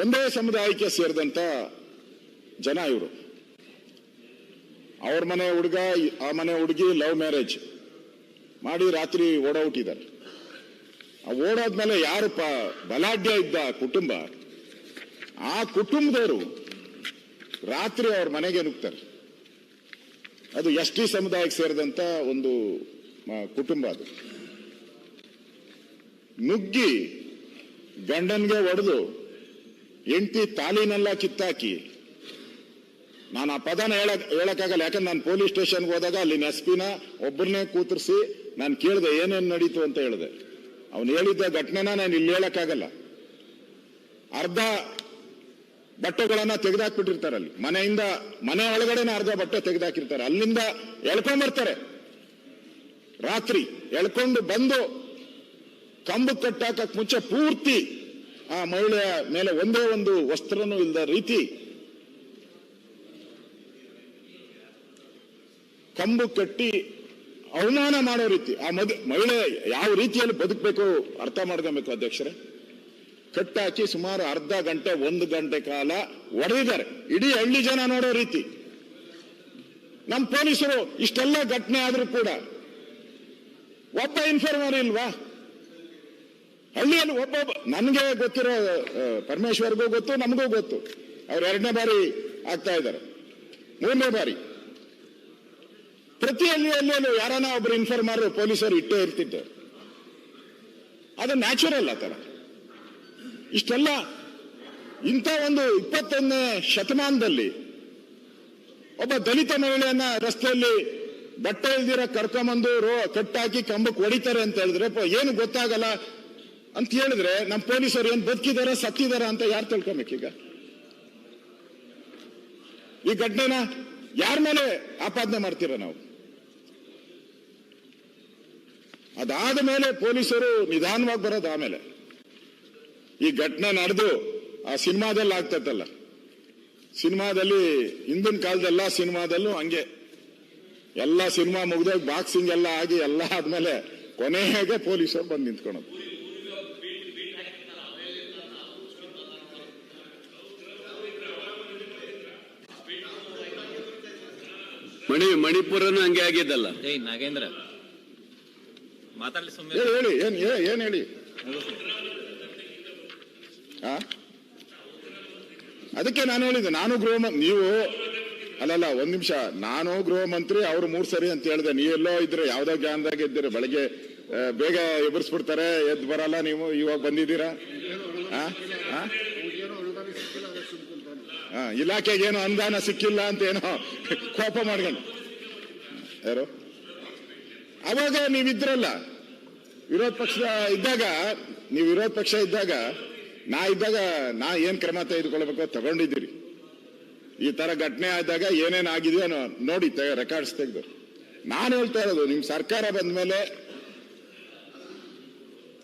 ಒಂದೇ ಸಮುದಾಯಕ್ಕೆ ಸೇರಿದಂತ ಜನ ಇವರು. ಅವ್ರ ಮನೆ ಹುಡುಗ, ಆ ಮನೆ ಹುಡುಗಿ ಲವ್ ಮ್ಯಾರೇಜ್ ಮಾಡಿ ರಾತ್ರಿ ಓಡೋಗ್ಬಿಟ್ಟಿದ್ದಾರೆ. ಆ ಓಡೋದ್ಮೇಲೆ ಯಾರು ಪ ಬಲಾಢ್ಯ ಇದ್ದ ಕುಟುಂಬ, ಆ ಕುಟುಂಬದವರು ರಾತ್ರಿ ಅವ್ರ ಮನೆಗೆ ನುಗ್ತಾರೆ. ಅದು ಎಸ್ ಟಿ ಸಮುದಾಯಕ್ಕೆ ಸೇರಿದಂತ ಒಂದು ಕುಟುಂಬ ಅದು. ನುಗ್ಗಿ ಗಂಡನ್ಗೆ ಹೊಡೆದು ಹೆಂಡತಿ ತಾಲಿನೆಲ್ಲ ಕಿತ್ತಾಕಿ. ನಾನು ಆ ಪದನ ಹೇಳಕ್ ಹೇಳಕ್ಕಾಗಲ್ಲ, ಯಾಕಂದ್ರೆ ನಾನು ಪೊಲೀಸ್ ಸ್ಟೇಷನ್ಗೆ ಹೋದಾಗ ಅಲ್ಲಿನ ಎಸ್ ಪಿನ ಒಬ್ಬರನ್ನೇ ಕೂತರಿಸಿ ನಾನು ಕೇಳಿದೆ, ಏನೇನು ನಡೀತು ಅಂತ ಹೇಳಿದೆ. ಅವನು ಹೇಳಿದ್ದ ಘಟನೆನ ನಾನು ಇಲ್ಲಿ ಹೇಳಕ್ಕಾಗಲ್ಲ. ಅರ್ಧ ಬಟ್ಟೆಗಳನ್ನ ತೆಗೆದಾಕ್ಬಿಟ್ಟಿರ್ತಾರೆ ಅಲ್ಲಿ. ಮನೆಯಿಂದ, ಮನೆ ಒಳಗಡೆನೆ ಅರ್ಧ ಬಟ್ಟೆ ತೆಗೆದಾಕಿರ್ತಾರೆ. ಅಲ್ಲಿಂದ ಎಳ್ಕೊಂಡ್ಬರ್ತಾರೆ ರಾತ್ರಿ ಎಳ್ಕೊಂಡು ಬಂದು ಕಂಬು ಕಟ್ಟಾಕಕ್ಕೆ ಮುಂಚೆ ಪೂರ್ತಿ ಆ ಮಹಿಳೆಯ ಮೇಲೆ ಒಂದೇ ಒಂದು ವಸ್ತ್ರನೂ ಇಲ್ಲದ ರೀತಿ ಕಂಬು ಕಟ್ಟಿ ಅವಮಾನ ಮಾಡೋ ರೀತಿ, ಆ ಮದ್, ಮಹಿಳೆ ಯಾವ ರೀತಿಯಲ್ಲಿ ಬದುಕಬೇಕು ಅರ್ಥ ಮಾಡ್ಕೊಬೇಕು ಅಧ್ಯಕ್ಷರೇ? ಕಟ್ಟಾಕಿ ಸುಮಾರು ಅರ್ಧ ಗಂಟೆ, ಒಂದು ಗಂಟೆ ಕಾಲ ಒಡೆದಿದ್ದಾರೆ. ಇಡೀ ಹಳ್ಳಿ ಜನ ನೋಡೋ ರೀತಿ. ನಮ್ಮ ಪೊಲೀಸರು ಇಷ್ಟೆಲ್ಲ ಘಟನೆ ಆದ್ರೂ ಕೂಡ ಒಬ್ಬ ಇನ್ಫಾರ್ಮರ್ ಇಲ್ವಾ? ಹಳ್ಳಿಯಲ್ಲಿ ಒಬ್ಬ ನನಗೆ ಗೊತ್ತಿರೋ ಪರಮೇಶ್ವರ್ಗೂ ಗೊತ್ತು, ನಮಗೂ ಗೊತ್ತು. ಅವ್ರು ಎರಡನೇ ಬಾರಿ ಆಗ್ತಾ ಇದ್ದಾರೆ. ಮೂರನೇ ಬಾರಿ. ಪ್ರತಿ ಹಳ್ಳಿಯಲ್ಲೂ ಯಾರನ್ನ ಒಬ್ರು ಇನ್ಫಾರ್ಮರ್ ಪೊಲೀಸರು ಇಟ್ಟೇ ಇರ್ತಿದ್ದೆ. ಅದು ನ್ಯಾಚುರಲ್ ಆ ಥರ. ಇಷ್ಟೆಲ್ಲ, ಇಂಥ ಒಂದು ಇಪ್ಪತ್ತೊಂದನೇ ಶತಮಾನದಲ್ಲಿ ಒಬ್ಬ ದಲಿತ ಮಹಿಳೆಯನ್ನ ರಸ್ತೆಯಲ್ಲಿ ಬಟ್ಟೆ ಇಲ್ದಿರ ಕರ್ಕೊಂಬಂದು ರೋ, ಕಟ್ಟಾಕಿ ಕಂಬಕ್ಕೆ ಹೊಡಿತಾರೆ ಅಂತ ಹೇಳಿದ್ರೆ ಏನು ಗೊತ್ತಾಗಲ್ಲ ಅಂತ ಹೇಳಿದ್ರೆ ನಮ್ಮ ಪೊಲೀಸರು ಏನ್ ಬದುಕಿದಾರ, ಸತ್ತಿದಾರ ಅಂತ ಯಾರು ಈಗ? ಈ ಘಟನೆನ ಯಾರ ಮೇಲೆ ಆಪಾದನೆ ಮಾಡ್ತೀರ ನಾವು? ಅದಾದ ಮೇಲೆ ಪೊಲೀಸರು ನಿಧಾನವಾಗಿ ಬರೋದು ಆಮೇಲೆ. ಈ ಘಟನೆ ನಡೆದು ಆ ಸಿನಿಮಾದಲ್ಲಿ ಆಗ್ತೈತಲ್ಲ. ಸಿನಿಮಾದಲ್ಲಿ ಹಿಂದಿನ ಕಾಲದೆಲ್ಲ ಸಿನಿಮಾದಲ್ಲೂ ಹಂಗೆ. ಎಲ್ಲ ಸಿನಿಮಾ ಮುಗ್ದಾಗ ಬಾಕ್ಸಿಂಗ್ ಎಲ್ಲ ಆಗಿ ಎಲ್ಲ ಆದ್ಮೇಲೆ ಕೊನೆಗೆ ಪೊಲೀಸರು ಬಂದು ನಿಂತ್ಕೊಳೋದು. ಮಣಿ ಮಣಿಪುರನು ಹಂಗೆ ಆಗಿದ್ದಲ್ಲ. ಏಯ್ ನಾಗೇಂದ್ರ. ಮಾತಾಡಲಿ ಸುಮ್ಮನೆ ಹೇಳಿ ಏನ್ ಏ- ಏನ್ ಹೇಳಿ? ಆ? ಅದಕ್ಕೆ ನಾನು ಹೇಳಿದೆ ನಾನು ಗೃಹ ಮ- ನೀವು ಅಲ್ಲಲ್ಲ ಒಂದ್ ನಿಮಿಷ. ನಾನು ಗೃಹ ಮಂತ್ರಿ ಅವ್ರು ಮೂರ್ ಸರಿ ಅಂತ ಹೇಳಿದೆ. ನೀವೆಲ್ಲೋ ಇದ್ರೆ ಯಾವ್ದೋ ಜ್ಞಾನದಾಗ ಇದ್ದೀರಿ. ಬೆಳಗ್ಗೆ ಆ, ಬೇಗ ಎಬ್ಬರಿಸ್ಬಿಡ್ತಾರೆ. ಎದ್ದು ಬರಲ್ಲ ನೀವು. ಇವಾಗ ಬಂದಿದ್ದೀರಾ? ಆ? ಆ? ಇಲಾಖೆಗೆ ಏನೋ ಅನುದಾನ ಸಿಕ್ಕಿಲ್ಲ ಅಂತ ಏನೋ ಕೋಪ ಮಾಡ್ಕೊಂಡು. ಯಾರು? ಅವಾಗ ನೀವಿದ್ರಲ್ಲ. ವಿರೋಧ ಪಕ್ಷ ಇದ್ದಾಗ, ನೀವು ವಿರೋಧ ಪಕ್ಷ ಇದ್ದಾಗ, ನಾ ಇದ್ದಾಗ ನಾ ಏನ್ ಕ್ರಮ ತೆಗೆದುಕೊಳ್ಬೇಕು ತಗೊಂಡಿದ್ದೀರಿ. ಈ ತರ ಘಟನೆ ಆದಾಗ ಏನೇನು ಆಗಿದೆಯೋ ನೋಡಿ ರೆಕಾರ್ಡ್ಸ್ ತೆಗೆದು. ನಾನು ಹೇಳ್ತಾ ಇರೋದು, ನಿಮ್ ಸರ್ಕಾರ ಬಂದ ಮೇಲೆ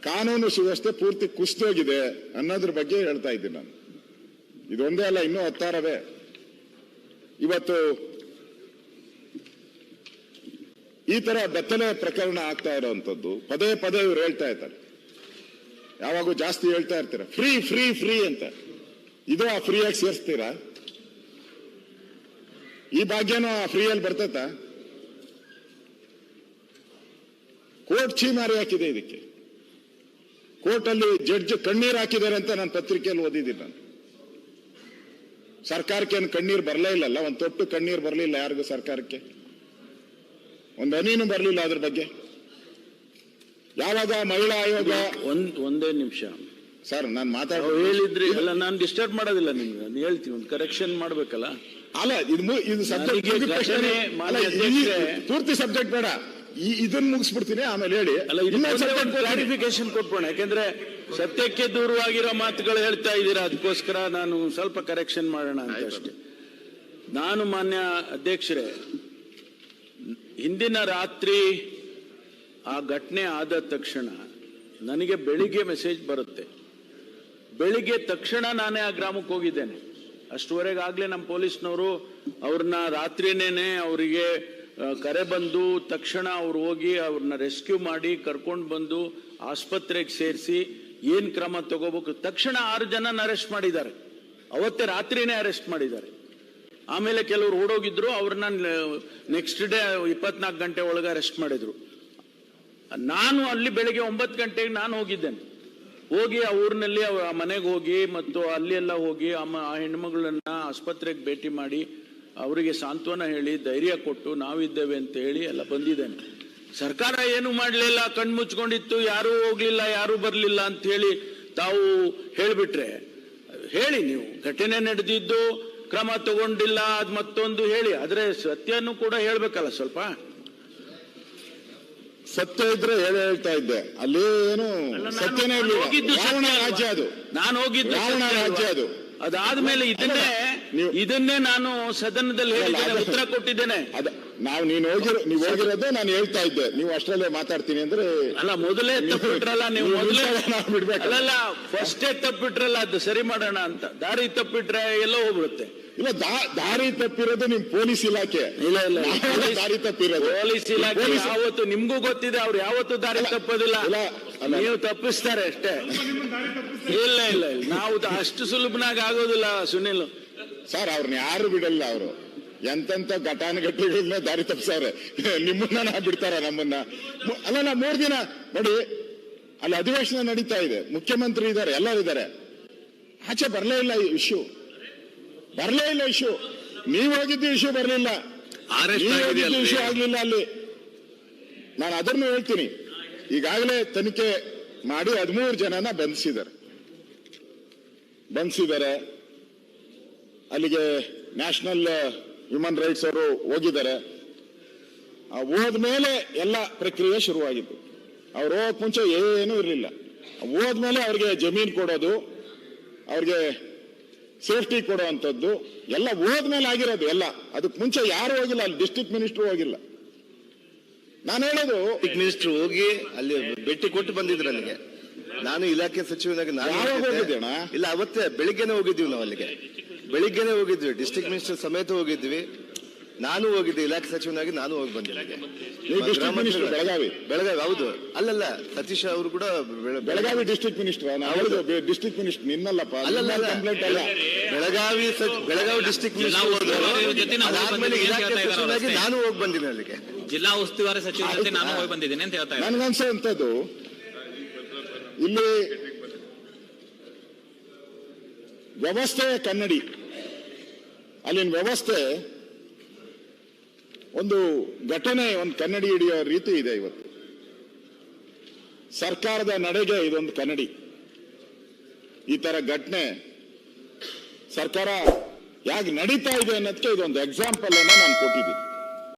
ಕಾನೂನು ಸುವ್ಯವಸ್ಥೆ ಪೂರ್ತಿ ಕುಸಿದೋಗಿದೆ ಅನ್ನೋದ್ರ ಬಗ್ಗೆ ಹೇಳ್ತಾ ಇದ್ದೀನಿ ನಾನು. ಇದೊಂದೇ ಅಲ್ಲ, ಇನ್ನೂ ಹತ್ತಾರವೇ. ಇವತ್ತು ಈ ತರ ಬೆತ್ತಲೆ ಪ್ರಕರಣ ಆಗ್ತಾ ಇರೋವಂಥದ್ದು ಪದೇ ಪದೇ ಇವ್ರು ಹೇಳ್ತಾ ಇರ್ತಾರೆ ಯಾವಾಗೂ ಜಾಸ್ತಿ ಹೇಳ್ತಾ ಇರ್ತೀರ, ಫ್ರೀ ಫ್ರೀ ಫ್ರೀ ಅಂತ. ಇದು ಆ ಫ್ರೀಯಾಗಿ ಸೇರಿಸ್ತೀರಾ? ಈ ಭಾಗ್ಯನೂ ಆ ಫ್ರೀಯಲ್ಲಿ ಬರ್ತೈತ? ಕೋರ್ಟ್ ಚೀಮಾರಿ ಹಾಕಿದೆ ಇದಕ್ಕೆ. ಕೋರ್ಟಲ್ಲಿ ಜಡ್ಜ್ ಕಣ್ಣೀರು ಹಾಕಿದ್ದಾರೆ ಅಂತ ನಾನು ಪತ್ರಿಕೆಯಲ್ಲಿ ಓದಿದ್ದೀನಿ ನಾನು. ಸರ್ಕಾರಕ್ಕೆ ಏನು ಕಣ್ಣೀರು ಬರಲೇ ಇಲ್ಲಲ್ಲ? ಒಂದು ತೊಟ್ಟು ಕಣ್ಣೀರು ಬರಲಿಲ್ಲ ಯಾರಿಗೂ ಸರ್ಕಾರಕ್ಕೆ? ಒಂದು ಹನಿನೂ ಬರಲಿಲ್ಲ ಅದ್ರ ಬಗ್ಗೆ? ಯಾವಾಗ ಮಹಿಳಾ ಆಯೋಗ ಒಂದ್ ಒಂದೇ ನಿಮಿಷ. ಸರ್ ನಾನು ಮಾತಾಡ ಹೇಳಿದ್ರಿ ಅಲ್ಲ ನಾನು ಡಿಸ್ಟರ್ಬ್ ಮಾಡೋದಿಲ್ಲ ನಿಮ್ಗೆ. ನಾನು ಹೇಳ್ತೀನಿ ಒಂದು ಕರೆಕ್ಷನ್ ಮಾಡ್ಬೇಕಲ್ಲ? ಅಲ್ಲ ಇದು ಇದು ಸಬ್ಜೆಕ್ಟ್ ಪೂರ್ತಿ ಸಬ್ಜೆಕ್ಟ್ ಬೇಡ. ಈ ಇದನ್ನ ಮುಗಿಸ್ಬಿಡ್ತೀನಿ ಆಮೇಲೆ ಹೇಳಿ. ಅಲ್ಲ. ಕ್ಲಾರಿಫಿಕೇಶನ್ ಕೊಟ್ಬೋಣ ಯಾಕೆಂದ್ರೆ ಸತ್ಯಕ್ಕೆ ದೂರವಾಗಿರೋ ಮಾತುಗಳು ಹೇಳ್ತಾ ಇದ್ದೀರಾ ಅದಕ್ಕೋಸ್ಕರ ನಾನು ಸ್ವಲ್ಪ ಕರೆಕ್ಷನ್ ಮಾಡೋಣ ಅಂತ ಅಷ್ಟೇ. ನಾನು ಮಾನ್ಯ ಅಧ್ಯಕ್ಷರೇ ಹಿಂದಿನ ರಾತ್ರಿ ಆ ಘಟನೆ ಆದ ತಕ್ಷಣ ನನಗೆ ಬೆಳಿಗ್ಗೆ ಮೆಸೇಜ್ ಬರುತ್ತೆ. ಬೆಳಿಗ್ಗೆ ತಕ್ಷಣ ನಾನೇ ಆ ಗ್ರಾಮಕ್ಕೆ ಹೋಗಿದ್ದೇನೆ. ಅಷ್ಟುವರೆಗಾಗಲೇ ನಮ್ಮ ಪೊಲೀಸ್ನವರು ಅವ್ರನ್ನ ರಾತ್ರಿನೇನೆ ಅವರಿಗೆ ಕರೆ ಬಂದು ತಕ್ಷಣ ಅವ್ರು ಹೋಗಿ ಅವ್ರನ್ನ ರೆಸ್ಕ್ಯೂ ಮಾಡಿ ಕರ್ಕೊಂಡು ಬಂದು ಆಸ್ಪತ್ರೆಗೆ ಸೇರಿಸಿ ಏನು ಕ್ರಮ ತಗೋಬೇಕು? ತಕ್ಷಣ ಆರು ಜನನ ಅರೆಸ್ಟ್ ಮಾಡಿದ್ದಾರೆ. ಅವತ್ತೇ ರಾತ್ರಿನೇ ಅರೆಸ್ಟ್ ಮಾಡಿದ್ದಾರೆ. ಆಮೇಲೆ ಕೆಲವರು ಓಡೋಗಿದ್ರು ಅವ್ರನ್ನ ನೆಕ್ಸ್ಟ್ ಡೇ ಇಪ್ಪತ್ನಾಲ್ಕು ಗಂಟೆ ಒಳಗೆ ಅರೆಸ್ಟ್ ಮಾಡಿದ್ರು. ನಾನು ಅಲ್ಲಿ ಬೆಳಿಗ್ಗೆ ಒಂಬತ್ತು ಗಂಟೆಗೆ ನಾನು ಹೋಗಿದ್ದೇನೆ. ಹೋಗಿ ಆ ಊರಿನಲ್ಲಿ ಮನೆಗೆ ಹೋಗಿ ಮತ್ತು ಅಲ್ಲಿ ಎಲ್ಲ ಹೋಗಿ ಆ ಹೆಣ್ಮಗಳನ್ನ ಆಸ್ಪತ್ರೆಗೆ ಭೇಟಿ ಮಾಡಿ ಅವರಿಗೆ ಸಾಂತ್ವನ ಹೇಳಿ ಧೈರ್ಯ ಕೊಟ್ಟು ನಾವಿದ್ದೇವೆ ಅಂತ ಹೇಳಿ ಎಲ್ಲ ಬಂದಿದ್ದೇನೆ. ಸರ್ಕಾರ ಏನು ಮಾಡಲಿಲ್ಲ ಕಣ್ಮುಚ್ಕೊಂಡಿತ್ತು ಯಾರೂ ಹೋಗ್ಲಿಲ್ಲ ಯಾರೂ ಬರಲಿಲ್ಲ ಅಂತ ಹೇಳಿ ತಾವು ಹೇಳಿಬಿಟ್ರೆ ಹೇಳಿ ನೀವು. ಘಟನೆ ನಡೆದಿದ್ದು ಕ್ರಮ ತಗೊಂಡಿಲ್ಲ ಅದ್ ಮತ್ತೊಂದು ಹೇಳಿ. ಆದ್ರೆ ಸತ್ಯನೂ ಕೂಡ ಹೇಳ್ಬೇಕಲ್ಲ ಸ್ವಲ್ಪ. ಸತ್ಯ ಇದ್ರೆ ಹೇಳೇ ಹೇಳ್ತಾ ಇದ್ದೆ. ಅಲ್ಲಿ ಏನು ಸತ್ಯನೇ? ರಾಜ್ಯ ಅದು? ನಾನು ಹೋಗಿದ್ದು ರಾಜ್ಯ? ಅದು. ಅದಾದ್ಮೇಲೆ ಇದನ್ನೇ ಇದನ್ನೇ ನಾನು ಸದನದಲ್ಲಿ ಹೇಳಿದ್ದೇನೆ ಉತ್ತರ ಕೊಟ್ಟಿದ್ದೇನೆ. ಅದ ನಾವು ನೀನು ಹೋಗಿರೋ ನೀವು ಹೋಗಿರೋದೇ ನಾನು ಹೇಳ್ತಾ ಇದ್ದೆ. ನೀವು ಅಷ್ಟರಲ್ಲೇ ಮಾತಾಡ್ತೀನಿ ಅಂದ್ರೆ ಅಲ್ಲ ಮೊದಲೇ ತಪ್ಪಿಟ್ರಲ್ಲ ನೀವು ನೀವು ಮೊದಲೇ. ಅಲ್ಲಲ್ಲ ಫಸ್ಟೇ ತಪ್ಪಿಟ್ರಲ್ಲ ಅದು ಸರಿ ಮಾಡೋಣ ಅಂತ. ದಾರಿ ತಪ್ಪಿಟ್ರೆ ಎಲ್ಲೋ ಹೋಗ್ಬಿಡುತ್ತೆ. ಇಲ್ಲ ದಾರಿ ತಪ್ಪಿರೋದು ನಿಮ್ ಪೊಲೀಸ್ ಇಲಾಖೆ. ಇಲ್ಲ ಇಲ್ಲ ದಾರಿ ತಪ್ಪಿರೋದು. ಪೊಲೀಸ್ ಇಲಾಖೆ ಯಾವತ್ತು ನಿಮ್ಗೂ ಗೊತ್ತಿದೆ ಅವ್ರು ಯಾವತ್ತು ದಾರಿ ತಪ್ಪೋದಿಲ್ಲ. ನೀವು ತಪ್ಪಿಸ್ತಾರೆ ಅಷ್ಟೇ. ಇಲ್ಲ ಇಲ್ಲ ಇಲ್ಲ. ನಾವು ಅಷ್ಟು ಸುಲಭನಾಗ ಆಗೋದಿಲ್ಲ ಸುನಿಲ್. ಸರ್ ಅವ್ರನ್ನ ಯಾರು ಬಿಡಲ್ಲ ಅವರು. ಎಂತೆಂತ ಘಟಾನುಘಟಿಗಳನ್ನ ದಾರಿ ತಪ್ಪಿಸವ್ರೆ. ನಿಮ್ಮನ್ನ ನಾ ಬಿಡ್ತಾರ ನಮ್ಮನ್ನ? ಅಲ್ಲ ನಾ ಮೂರ್ ದಿನ ನೋಡಿ ಅಲ್ಲಿ ಅಧಿವೇಶನ ನಡೀತಾ ಇದೆ. ಮುಖ್ಯಮಂತ್ರಿ ಇದ್ದಾರೆ ಎಲ್ಲರೂ ಇದ್ದಾರೆ. ಆಚೆ ಬರಲೇ ಇಲ್ಲ ಈ ಇಶ್ಯೂ ಬರಲೇ ಇಲ್ಲ ಇಶ್ಯೂ ನೀವು ಹೋಗಿದ್ದು ಇಶ್ಯೂ ಬರಲಿಲ್ಲ. ಇಶ್ಯೂ ಆಗ್ಲಿಲ್ಲ ಅಲ್ಲಿ. ನಾನು ಅದನ್ನು ಹೇಳ್ತೀನಿ. ಈಗಾಗಲೇ ತನಿಖೆ ಮಾಡಿ ಹದಿಮೂರು ಜನನ ಬಂಧಿಸಿದ್ದಾರೆ. ಬಂಧಿಸಿದ್ದಾರೆ. ಅಲ್ಲಿಗೆ ನ್ಯಾಷನಲ್ ಹ್ಯೂಮನ್ ರೈಟ್ಸ್ ಅವರು ಹೋಗಿದ್ದಾರೆ. ಆ ಹೋದ್ಮೇಲೆ ಎಲ್ಲ ಪ್ರಕ್ರಿಯೆ ಶುರುವಾಗಿತ್ತು. ಅವ್ರು ಹೋಗಕ್ ಮುಂಚೆ ಏನೂ ಇರಲಿಲ್ಲ. ಹೋದ್ಮೇಲೆ ಅವ್ರಿಗೆ ಜಮೀನು ಕೊಡೋದು ಅವ್ರಿಗೆ ಸೇಫ್ಟಿ ಕೊಡುವಂಥದ್ದು ಎಲ್ಲ ಹೋದ್ಮೇಲೆ ಆಗಿರೋದು ಎಲ್ಲ. ಅದಕ್ಕೆ ಮುಂಚೆ ಯಾರು ಹೋಗಿಲ್ಲ ಅಲ್ಲಿ ಡಿಸ್ಟ್ರಿಕ್ಟ್ ಮಿನಿಸ್ಟ್ರು ಹೋಗಿಲ್ಲ. ನಾನು ಹೇಳೋದು ಮಿನಿಸ್ಟರ್ ಹೋಗಿ ಅಲ್ಲಿ ಭೇಟಿ ಕೊಟ್ಟು ಬಂದಿದ್ರು ಅಲ್ಲಿಗೆ. ನಾನು ಇಲಾಖೆ ಸಚಿವನಾಗಿ ನಾನು? ಇಲ್ಲ ಅವತ್ತೇ ಬೆಳಿಗ್ಗೆನೆ ಹೋಗಿದ್ದೀವಿ ನಾವು ಅಲ್ಲಿಗೆ. ಬೆಳಿಗ್ಗೆನೆ ಹೋಗಿದ್ವಿ ಡಿಸ್ಟ್ರಿಕ್ಟ್ ಮಿನಿಸ್ಟರ್ ಸಮೇತ ಹೋಗಿದ್ವಿ. ನಾನು ಹೋಗಿದ್ದೆ ಇಲಾಖೆ ಸಚಿವನಾಗಿ ನಾನು ಹೋಗಿ ಬಂದೆ ಅಲ್ಲಿಗೆ. ನೀವು district ಗ್ರಾಮ minister ಪಂಚಾಯತ್- ಬೆಳಗಾವಿ? ಬೆಳಗಾವಿ ಹೌದು. ಅಲ್ಲಲ್ಲ ಸತೀಶ್ ಅವರು ಕೂಡ Belagavi district minister district district minister ನಿನ್ನಲ್ಲಪ್ಪ. ಅಲ್ಲಲ್ಲ ಅಲ್ಲ. ಅಲ್ಲ. ಬೆಳಗಾವಿ ಬೆಳಗಾವಿ ಡಿಸ್ಟ್ರಿಕ್ಟ್ ಮಿನಿಸ್ಟರ್ ಇಲಾಖೆ ಸಚಿವನಾಗಿ ನಾನು ಹೋಗಿ ಬಂದಿನಿ ಅಲ್ಲಿಗೆ. ಜಿಲ್ಲಾ ಉಸ್ತುವಾರಿ ಸಚಿವ ಜೊತೆ ನಾನು ಹೋಗಿ ಬಂದಿದ್ದೀನಿ ಅಂತ ಹೇಳ್ತಾ ಇದ್ದಾರೆ. ನನ್ಗನ್ಸೋಂಥದ್ದು ಇಲ್ಲಿ ವ್ಯವಸ್ಥೆ ಕನ್ನಡಿ. ಅಲ್ಲಿನ ವ್ಯವಸ್ಥೆ ಒಂದು ಘಟನೆ, ಒಂದು ಕನ್ನಡಿ ಹಿಡಿಯೋ ರೀತಿ ಇದೆ ಇವತ್ತು. ಸರ್ಕಾರದ ನಡೆಗೆ ಇದೊಂದು ಕನ್ನಡಿ. ಈ ತರ ಘಟನೆ ಸರ್ಕಾರ ಯಾಕೆ ನಡೀತಾ ಇದೆ ಅನ್ನೋದಕ್ಕೆ ಇದೊಂದು ಎಕ್ಸಾಂಪಲ್ ಅನ್ನ ನಾನು ಕೊಟ್ಟಿದ್ದೀನಿ.